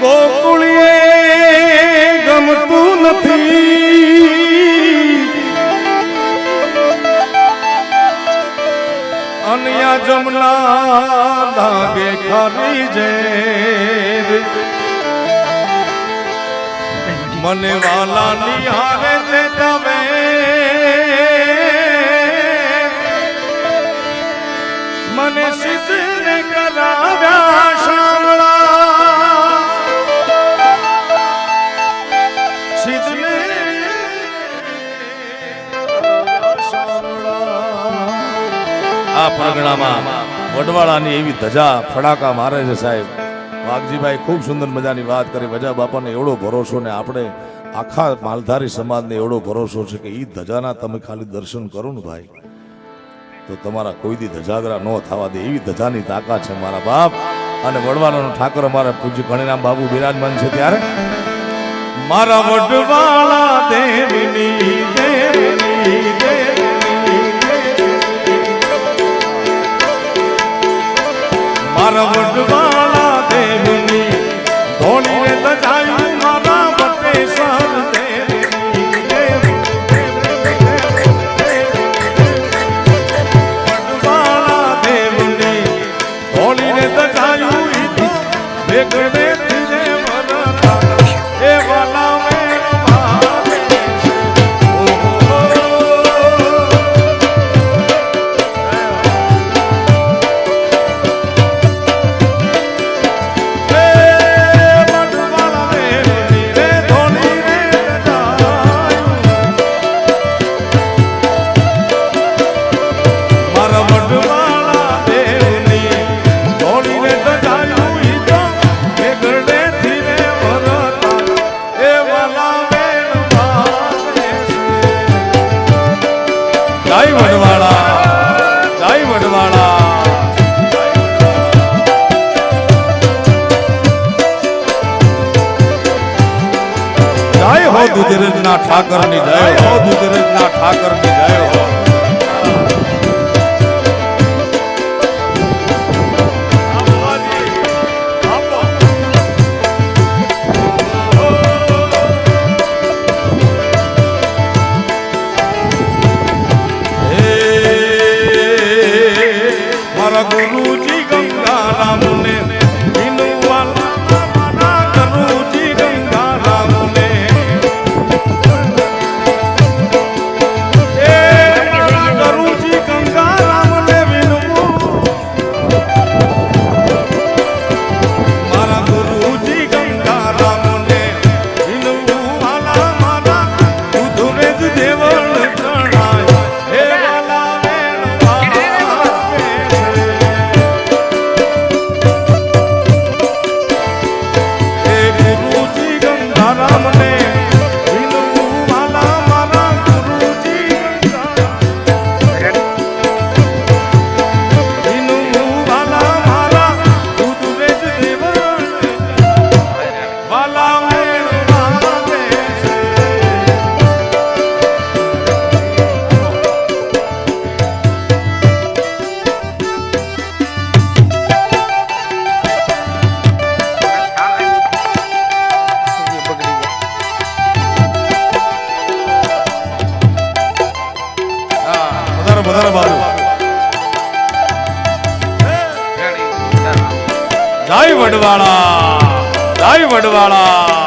ગોકુળીએ ગમતું નથી. અન્યા જમના લાગે ખરી મને વાલા નિહારે તે તમે. મને સિદ્ધને કરાવ્યા. પરગણામાં વડવાળાની એવી ધજા ફડાકા મારે છે સાહેબ. વાઘજીભાઈ ખૂબ સુંદર મજાની વાત કરી. વજા બાપાને એવડો ભરોસો ને આપણે આખા માલધારી સમાજને એવડો ભરોસો છે કે એ ધજાના તમે ખાલી દર્શન કરો ને ભાઈ. તો તમારા કોઈ દી ધજાગરા ન થવા દે. એવી ધજાની તાકાત છે મારા બાપ. અને વડવાળાનો ઠાકર અમારા પૂજ્ય ગણીરામ બાબુ બિરાજમાન છે ત્યારે. મારા વડવાળા દેવની વેગડે ધીરે હો દુધરેજના ઠાકરની જય હો દુધરેજના ઠાકરની જય હો. જય વડવાળા જય વડવાળા.